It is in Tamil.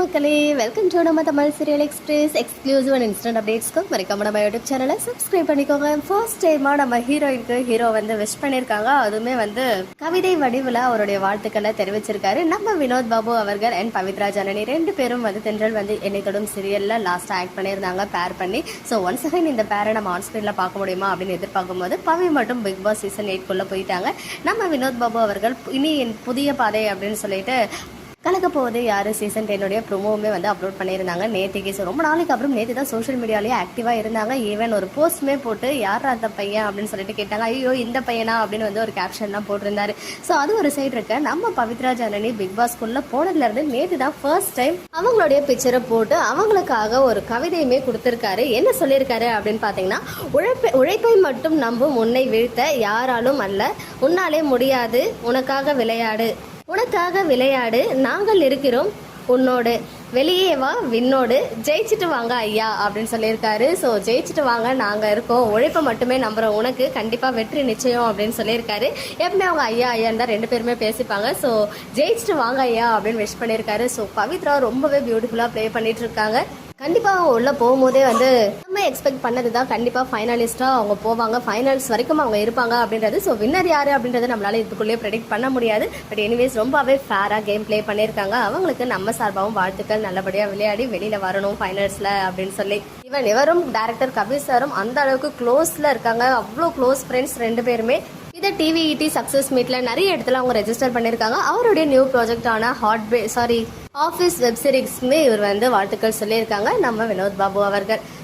மக்களே வெல்கம் டு நம்ம Tamil serial express exclusive and instant அப்டேட்ஸ்க்கு மறக்காம நம்ம யூடியூப் சேனலை சப்ஸ்கிரைப் பண்ணிக்கோங்க. ஃபர்ஸ்ட் டைமாக நம்ம ஹீரோயினுக்கு ஹீரோ வந்து விஷ் பண்ணியிருக்காங்க. அதுவுமே வந்து கவிதை வடிவில் அவருடைய வாழ்த்துக்களை தெரிவிச்சிருக்காரு. நம்ம வினோத் பாபு அவர்கள் அண்ட் பவித்ரா ஜனனி ரெண்டு பேரும் வந்து தென்றல் வந்து என்னை தொடும் சீரியலில் லாஸ்ட்டாக ஆக்ட் பண்ணியிருந்தாங்க பேர் பண்ணி. ஸோ ஒன்ஸ் அகைன் இந்த பேரை நம்ம ஆன் ஸ்க்ரீனில் பார்க்க முடியுமா அப்படின்னு எதிர்பார்க்கும் போது பவி மட்டும் பிக் பாஸ் சீசன் எயிட்குள்ளே போயிட்டாங்க. நம்ம வினோத் பாபு அவர்கள் இனி என் புதிய பாதை அப்படின்னு சொல்லிட்டு கலக்க போவது யார்? சீசன் டென்னுடைய ப்ரோமோவுமே வந்து அப்லோட் பண்ணியிருந்தாங்க. நேற்றுக்கு ஸோ ரொம்ப நாளைக்கு அப்புறம் நேற்று தான் சோஷியல் மீடியாலேயே ஆக்டிவாக இருந்தாங்க. ஈவன் ஒரு போஸ்ட்டுமே போட்டு யார் அந்த பையன்? அப்படின்னு சொல்லிட்டு கேட்டாங்க. ஐயோ இந்த பையனா? அப்படின்னு வந்து ஒரு கேப்ஷன்லாம் போட்டிருந்தாரு. ஸோ அது ஒரு சைடு இருக்க. நம்ம பவித்ரா ஜனனி பிக் பாஸ்குள்ளே போனதுலேருந்து நேற்று தான் ஃபர்ஸ்ட் டைம் அவங்களுடைய பிக்சரை போட்டு அவங்களுக்காக ஒரு கவிதையுமே கொடுத்துருக்காரு. என்ன சொல்லியிருக்காரு அப்படின்னு பார்த்தீங்கன்னா உழைப்பை உழைப்பை மட்டும் நம்பும் உன்னை வீழ்த்த யாராலும் அல்ல. உன்னாலே முடியாது. உனக்காக விளையாடு. உனக்காக விளையாடு. நாங்கள் இருக்கிறோம் உன்னோடு. வெளியே வா விண்ணோடு. ஜெயிச்சுட்டு வாங்க ஐயா அப்படின்னு சொல்லியிருக்காரு. ஸோ ஜெயிச்சுட்டு வாங்க நாங்கள் இருக்கோம். உழைப்பை மட்டுமே நம்புகிறோம் உனக்கு கண்டிப்பாக வெற்றி நிச்சயம் அப்படின்னு சொல்லியிருக்காரு. எப்பவுமே அவங்க ஐயா ஐயான்னு தான் ரெண்டு பேருமே பேசிப்பாங்க. ஸோ ஜெயிச்சுட்டு வாங்க ஐயா அப்படின்னு விஷ் பண்ணியிருக்காரு. ஸோ பவித்ரா ரொம்பவே பியூட்டிஃபுல்லாக ப்ளே பண்ணிட்டு இருக்காங்க. கண்டிப்பாக அவங்க உள்ளே போகும்போதே வந்து எல்லாருமே எக்ஸ்பெக்ட் பண்ணது தான் கண்டிப்பாக ஃபைனலிஸ்ட்டாக அவங்க போவாங்க. ஃபைனல்ஸ் வரைக்கும் அவங்க இருப்பாங்க அப்படின்றது. ஸோ வின்னர் யார் அப்படின்றத நம்மளால இதுக்குள்ளேயே ப்ரெடிக்ட் பண்ண முடியாது. பட் எனிவேஸ் ரொம்பவே ஃபேராக கேம் ப்ளே பண்ணியிருக்காங்க. அவங்களுக்கு நம்ம சார்பாகவும் வாழ்த்துக்கள். நல்லபடியாக விளையாடி வெளியில் வரணும் ஃபைனல்ஸில் அப்படின்னு சொல்லி. இவன் இவரும் டேரக்டர் கபீர் சாரும் அந்த அளவுக்கு க்ளோஸில் இருக்காங்க. அவ்வளோ க்ளோஸ் ஃப்ரெண்ட்ஸ் ரெண்டு பேருமே. இதை டிவிஇடி சக்ஸஸ் மீட்டில் நிறைய இடத்துல அவங்க ரெஜிஸ்டர் பண்ணியிருக்காங்க. அவருடைய new ப்ராஜெக்டான hot bay sorry office web சீரிஸ்க்குமே இவர் வந்து வாழ்த்துக்கள் சொல்லியிருக்காங்க. நம்ம வினோத் பாபு அவர்கள்.